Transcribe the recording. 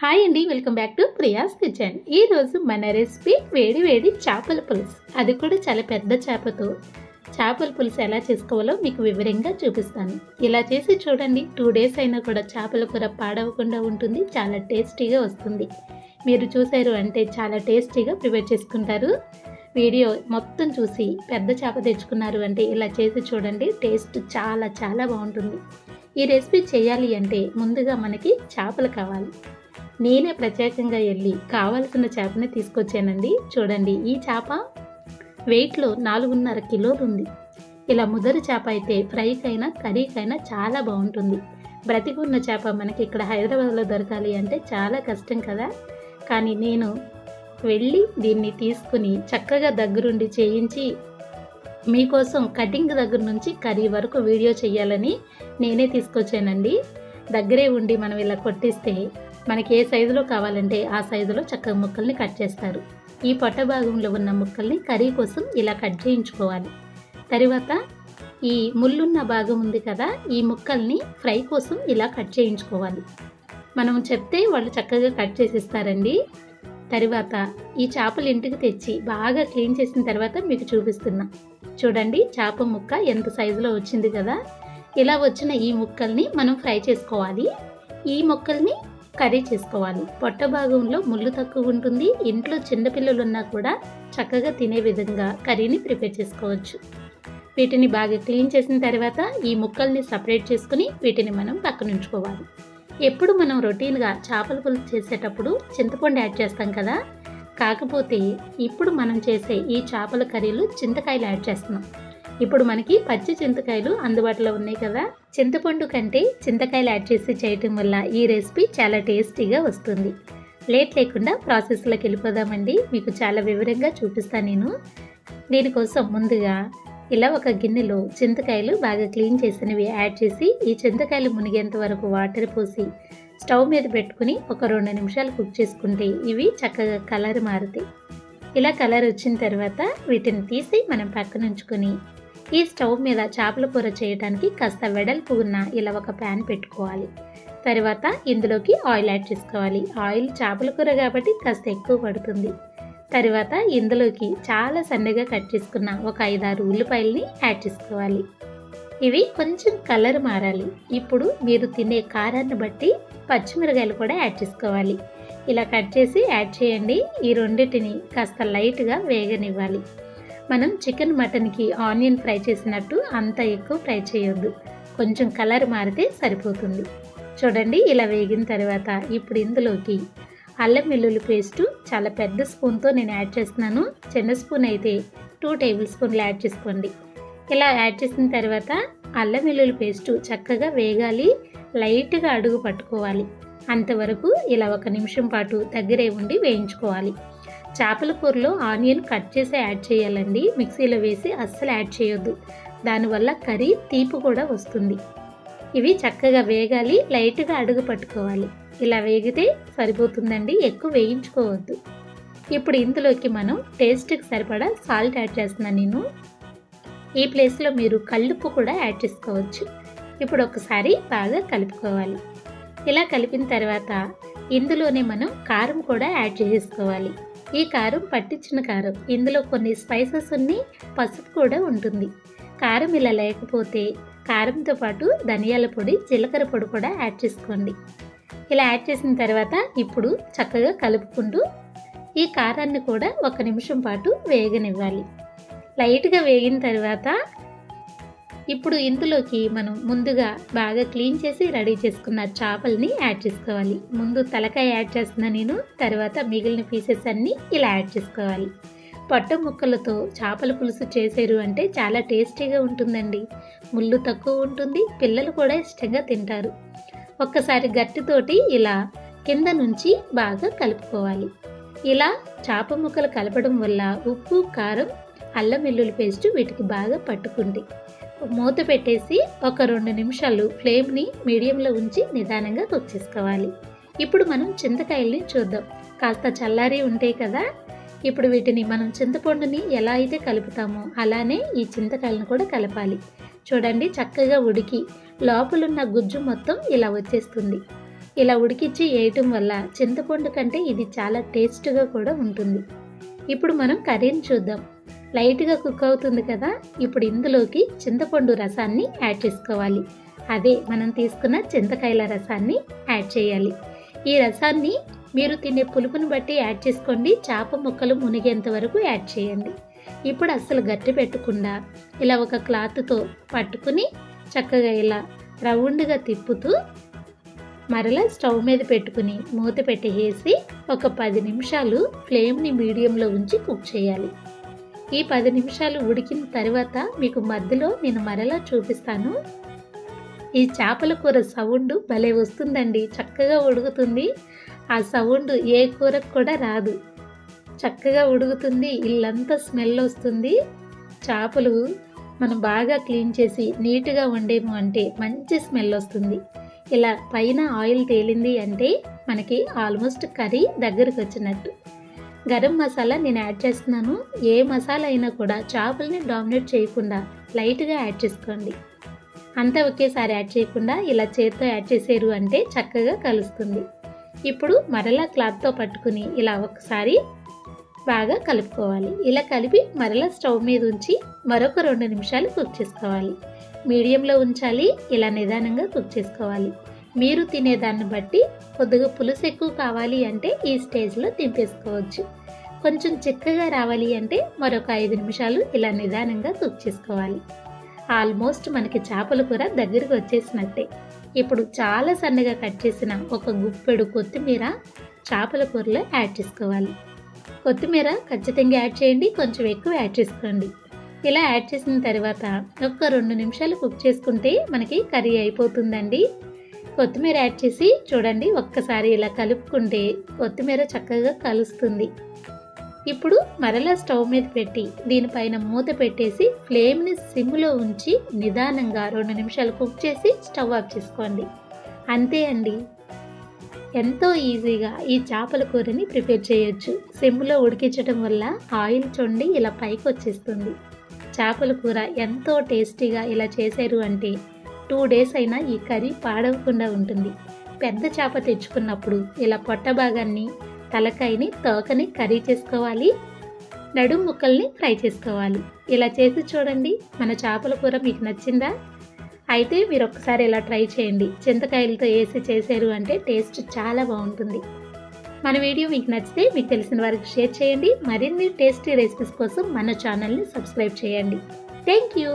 Hi అండి welcome back to Priya's kitchen. ఈరోజు మన రెసిపీ వేడి వేడి చేపల పులుసు. అది కూడా చాలా పెద్ద చేపతో. చేపల పులుసు ఎలా చేసుకోవాలో మీకు వివరంగా చూపిస్తాను. ఇలా చేసి చూడండి టూ డేస్ అయినా కూడా చేపల కూర పాడవకుండా ఉంటుంది చాలా టేస్టీగా వస్తుంది. మీరు చూసారు అంటే చాలా టేస్టీగా ప్రిపేర్ చేసుకుంటారు. వీడియో మొత్తం చూసి పెద్ద చేప తెచ్చుకున్నారు అంటే ఇలా చేసి చూడండి టేస్ట్ చాలా చాలా బాగుంటుంది. ఈ రెసిపీ చేయాలి అంటే ముందుగా మనకి చేపలు కావాలి. నేనే ప్రత్యేకంగా వెళ్ళి కావాల్సిన చేపని తీసుకొచ్చానండి. చూడండి ఈ చేప వెయిట్లో నాలుగున్నర కిలోలు ఉంది ఇలా ముదరు చేప అయితే ఫ్రైకైనా కర్రీకైనా చాలా బాగుంటుంది. బ్రతికున్న చేప మనకి ఇక్కడ హైదరాబాద్లో దొరకాలి అంటే చాలా కష్టం కదా. కానీ నేను వెళ్ళి దీన్ని తీసుకుని చక్కగా దగ్గరుండి చేయించి మీకోసం కటింగ్ దగ్గర నుంచి కర్రీ వరకు వీడియో చేయాలని నేనే తీసుకొచ్చానండి. దగ్గరే ఉండి మనం ఇలా కొట్టిస్తే మనకి ఏ సైజులో కావాలంటే ఆ సైజులో చక్కగా ముక్కల్ని కట్ చేస్తారు. ఈ పొట్ట భాగంలో ఉన్న ముక్కల్ని కర్రీ కోసం ఇలా కట్ చేయించుకోవాలి. తర్వాత ఈ ముళ్ళున్న భాగం ఉంది కదా ఈ ముక్కల్ని ఫ్రై కోసం ఇలా కట్ చేయించుకోవాలి. మనం చెప్తే వాళ్ళు చక్కగా కట్ చేసిస్తారండి. తర్వాత ఈ చేపలు ఇంటికి తెచ్చి బాగా క్లీన్ చేసిన తర్వాత మీకు చూపిస్తున్నా. చూడండి చేప ముక్క ఎంత సైజులో వచ్చింది కదా. ఇలా వచ్చిన ఈ ముక్కల్ని మనం ఫ్రై చేసుకోవాలి. ఈ ముక్కల్ని కర్రీ చేసుకోవాలి. పొట్ట భాగంలో ముళ్ళు తక్కువ ఉంటుంది. ఇంట్లో చిన్నపిల్లలు ఉన్నా కూడా చక్కగా తినే విధంగా కర్రీని ప్రిపేర్ చేసుకోవచ్చు. వీటిని బాగా క్లీన్ చేసిన తర్వాత ఈ ముక్కల్ని సపరేట్ చేసుకుని వీటిని మనం పక్కన ఉంచుకోవాలి. ఎప్పుడు మనం రొటీన్గా చేపల పులుసు చేసేటప్పుడు చింతపండు యాడ్ చేస్తాం కదా? కాకపోతే ఇప్పుడు మనం చేసే ఈ చేపల కర్రీలు చింతకాయలు యాడ్ చేస్తున్నాం. ఇప్పుడు మనకి పచ్చి చింతకాయలు అందుబాటులో ఉన్నాయి కదా. చింతపండు కంటే చింతకాయలు యాడ్ చేసి చేయటం వల్ల ఈ రెసిపీ చాలా టేస్టీగా వస్తుంది. లేట్ లేకుండా ప్రాసెస్లోకి వెళ్ళిపోదామండి. మీకు చాలా వివరంగా చూపిస్తాను నేను. దీనికోసం ముందుగా ఇలా ఒక గిన్నెలో చింతకాయలు బాగా క్లీన్ చేసినవి యాడ్ చేసి ఈ చింతకాయలు మునిగేంత వరకు వాటర్ పోసి స్టవ్ మీద పెట్టుకుని ఒక రెండు నిమిషాలు కుక్ చేసుకుంటే ఇవి చక్కగా కలర్ మారుతాయి. ఇలా కలర్ వచ్చిన తర్వాత వీటిని తీసి మనం పక్కన ఉంచుకొని ఈ స్టవ్ మీద చేపల కూర చేయడానికి కాస్త వెడల్పు ఉన్న ఇలా ఒక ప్యాన్ పెట్టుకోవాలి. తర్వాత ఇందులోకి ఆయిల్ యాడ్ చేసుకోవాలి. ఆయిల్ చేపల కూర కాబట్టి కాస్త ఎక్కువ పడుతుంది. తర్వాత ఇందులోకి చాలా సన్నగా కట్ చేసుకున్న ఒక ఐదారు ఉల్లిపాయల్ని యాడ్ చేసుకోవాలి. ఇవి కొంచెం కలర్ మారాలి. ఇప్పుడు మీరు తినే కారాన్ని బట్టి పచ్చిమిరకాయలు కూడా యాడ్ చేసుకోవాలి. ఇలా కట్ చేసి యాడ్ చేయండి. ఈ రెండింటిని కాస్త లైట్గా వేగనివ్వాలి. మనం చికెన్ మటన్కి ఆనియన్ ఫ్రై చేసినట్టు అంత ఎక్కువ ఫ్రై చేయొద్దు. కొంచెం కలర్ మారితే సరిపోతుంది. చూడండి ఇలా వేగిన తర్వాత ఇప్పుడు ఇందులోకి అల్లం వెల్లుల్లి పేస్టు చాలా పెద్ద స్పూన్తో నేను యాడ్ చేస్తున్నాను. చిన్న స్పూన్ అయితే టూ టేబుల్ స్పూన్లు యాడ్ చేసుకోండి. ఇలా యాడ్ చేసిన తర్వాత అల్లం వెల్లుల్లి పేస్టు చక్కగా వేగాలి లైట్గా అడుగు పట్టుకోవాలి. అంతవరకు ఇలా ఒక నిమిషం పాటు దగ్గరే ఉండి వేయించుకోవాలి. చేపల కూరలో ఆనియన్ కట్ చేసి యాడ్ చేయాలండి. మిక్సీలో వేసి అస్సలు యాడ్ చేయొద్దు. దానివల్ల కర్రీ తీపి కూడా వస్తుంది. ఇవి చక్కగా వేగాలి లైట్గా అడుగు పట్టుకోవాలి. ఇలా వేగితే సరిపోతుందండి. ఎక్కువ వేయించుకోవద్దు. ఇప్పుడు ఇందులోకి మనం టేస్ట్కి సరిపడా సాల్ట్ యాడ్ చేస్తున్నాను నేను. ఈ ప్లేస్లో మీరు కళ్ళుప్పు కూడా యాడ్ చేసుకోవచ్చు. ఇప్పుడు ఒకసారి బాగా కలుపుకోవాలి. ఇలా కలిపిన తర్వాత ఇందులోనే మనం కారం కూడా యాడ్ చేసుకోవాలి ఈ కారం పట్టించిన కారం. ఇందులో కొన్ని స్పైసెస్ ఉన్నాయి పసుపు కూడా ఉంటుంది. కారం ఇలా లేకపోతే కారంతో పాటు ధనియాల పొడి జీలకర్ర పొడి కూడా యాడ్ చేసుకోండి. ఇలా యాడ్ చేసిన తర్వాత ఇప్పుడు చక్కగా కలుపుకుంటూ ఈ కారాన్ని కూడా ఒక నిమిషం పాటు వేగనివ్వాలి. లైట్గా వేగిన తర్వాత ఇప్పుడు ఇందులోకి మనం ముందుగా బాగా క్లీన్ చేసి రెడీ చేసుకున్న చేపల్ని యాడ్ చేసుకోవాలి. ముందు తలకాయ యాడ్ చేస్తున్నా నేను తర్వాత మిగిలిన పీసెస్ అన్నీ ఇలా యాడ్ చేసుకోవాలి. పొట్ట ముక్కలతో చేపల పులుసు చేసారు అంటే చాలా టేస్టీగా ఉంటుందండి. ముళ్ళు తక్కువ ఉంటుంది పిల్లలు కూడా ఇష్టంగా తింటారు. ఒక్కసారి గట్టితోటి ఇలా కింద నుంచి బాగా కలుపుకోవాలి. ఇలా చేప ముక్కలు కలపడం వల్ల ఉప్పు కారం అల్లం వెల్లుల్లి పేస్ట్ వీటికి బాగా పట్టుకుంది మూత పెట్టేసి ఒక రెండు నిమిషాలు ఫ్లేమ్ని మీడియంలో ఉంచి నిదానంగా కుక్ చేసుకోవాలి ఇప్పుడు మనం చింతకాయల్ని చూద్దాం. కాస్త చల్లారి ఉంటాయి కదా? ఇప్పుడు వీటిని మనం చింతపండుని ఎలా అయితే కలుపుతామో అలానే ఈ చింతకాయలను కూడా కలపాలి. చూడండి చక్కగా ఉడికి లోపలున్న గుజ్జు మొత్తం ఇలా వచ్చేస్తుంది. ఇలా ఉడికించి వేయటం వల్ల చింతపండు కంటే ఇది చాలా టేస్ట్గా కూడా ఉంటుంది. ఇప్పుడు మనం కర్రీని చూద్దాం. లైట్గా కుక్ అవుతుంది కదా ఇప్పుడు ఇందులోకి చింతపండు రసాన్ని యాడ్ చేసుకోవాలి. అదే మనం తీసుకున్న చింతకాయల రసాన్ని యాడ్ చేయాలి. ఈ రసాన్ని మీరు తినే పులుపును బట్టి యాడ్ చేసుకోండి చేప ముక్కలు మునిగేంత వరకు యాడ్ చేయండి. ఇప్పుడు అస్సలు గట్టి పెట్టకుండా ఇలా ఒక క్లాత్తో పట్టుకుని చక్కగా ఇలా రౌండ్గా తిప్పుతూ మరలా స్టవ్ మీద పెట్టుకుని మూత పెట్టేసి ఒక పది నిమిషాలు ఫ్లేమ్ని మీడియంలో ఉంచి కుక్ చేయాలి. ఈ పది నిమిషాలు ఉడికిన తర్వాత మీకు మధ్యలో నేను మరలా చూపిస్తాను. ఈ చేపల కూర సౌండ్ భలే వస్తుందండి. చక్కగా ఉడుకుతుంది. ఆ సౌండ్ ఏ కూరకు కూడా రాదు. చక్కగా ఉడుకుతుంది. ఇల్లంతా స్మెల్ వస్తుంది. చేపలు మనం బాగా క్లీన్ చేసి నీట్గా వండేము అంటే మంచి స్మెల్ వస్తుంది. ఇలా పైన ఆయిల్ తేలింది అంటే మనకి ఆల్మోస్ట్ కర్రీ దగ్గరకు వచ్చినట్టు. గరం మసాలా నేను యాడ్ చేస్తున్నాను. ఏ మసాలా అయినా కూడా చేపల్ని డామినేట్ చేయకుండా లైట్గా యాడ్ చేసుకోండి. అంతా ఒకేసారి యాడ్ చేయకుండా ఇలా చేతితో యాడ్ చేసారు అంటే చక్కగా కలుస్తుంది. ఇప్పుడు మరలా క్లాత్తో పట్టుకుని ఇలా ఒకసారి బాగా కలుపుకోవాలి. ఇలా కలిపి మరలా స్టవ్ మీద ఉంచి మరొక రెండు నిమిషాలు కుక్ చేసుకోవాలి. మీడియంలో ఉంచాలి ఇలా నిదానంగా కుక్ చేసుకోవాలి. మీరు తినేదాన్ని బట్టి కొద్దిగా పులుసు ఎక్కువ కావాలి అంటే ఈ స్టేజ్లో దింపేసుకోవచ్చు. కొంచెం చిక్కగా రావాలి అంటే మరొక ఐదు నిమిషాలు ఇలా నిదానంగా కుక్ చేసుకోవాలి. ఆల్మోస్ట్ మనకి చేపల కూర దగ్గరికి వచ్చేసినట్టే. ఇప్పుడు చాలా సన్నగా కట్ చేసిన ఒక గుప్పెడు కొత్తిమీర చేపల కూరలో యాడ్ చేసుకోవాలి. కొత్తిమీర ఖచ్చితంగా యాడ్ చేయండి కొంచెం ఎక్కువ యాడ్ చేసుకోండి. ఇలా యాడ్ చేసిన తర్వాత ఒక రెండు నిమిషాలు కుక్ చేసుకుంటే మనకి కర్రీ అయిపోతుందండి. కొత్తిమీర యాడ్ చేసి చూడండి ఒక్కసారి ఇలా కలుపుకుంటే కొత్తిమీర చక్కగా కలుస్తుంది. ఇప్పుడు మరలా స్టవ్ మీద పెట్టి దీనిపైన మూత పెట్టేసి ఫ్లేమ్ని సిమ్లో ఉంచి నిదానంగా రెండు నిమిషాలు కుక్ చేసి స్టవ్ ఆఫ్ చేసుకోండి. అంతే అండి. ఎంతో ఈజీగా ఈ చేపల కూరని ప్రిపేర్ చేయొచ్చు. సిమ్లో ఉడికించడం వల్ల ఆయిల్ చొండి ఇలా పైకి వచ్చేస్తుంది చేపల కూర ఎంతో టేస్టీగా ఇలా చేశారు అంటే టూ డేస్ అయినా ఈ కర్రీ పాడవకుండా ఉంటుంది. పెద్ద చేప తెచ్చుకున్నప్పుడు ఇలా పొట్ట భాగాన్ని తలకాయని తోకని కర్రీ చేసుకోవాలి. నడుం ముక్కల్ని ఫ్రై చేసుకోవాలి. ఇలా చేసి చూడండి మన చేపల కూర మీకు నచ్చిందా? అయితే మీరు ఒక్కసారి ఇలా ట్రై చేయండి. చింతకాయలతో వేసి చేశారు అంటే టేస్ట్ చాలా బాగుంటుంది. మన వీడియో మీకు నచ్చితే మీకు తెలిసిన వారికి షేర్ చేయండి. మరిన్ని టేస్టీ రెసిపీస్ కోసం మన ఛానల్ని సబ్స్క్రైబ్ చేయండి. Thank you!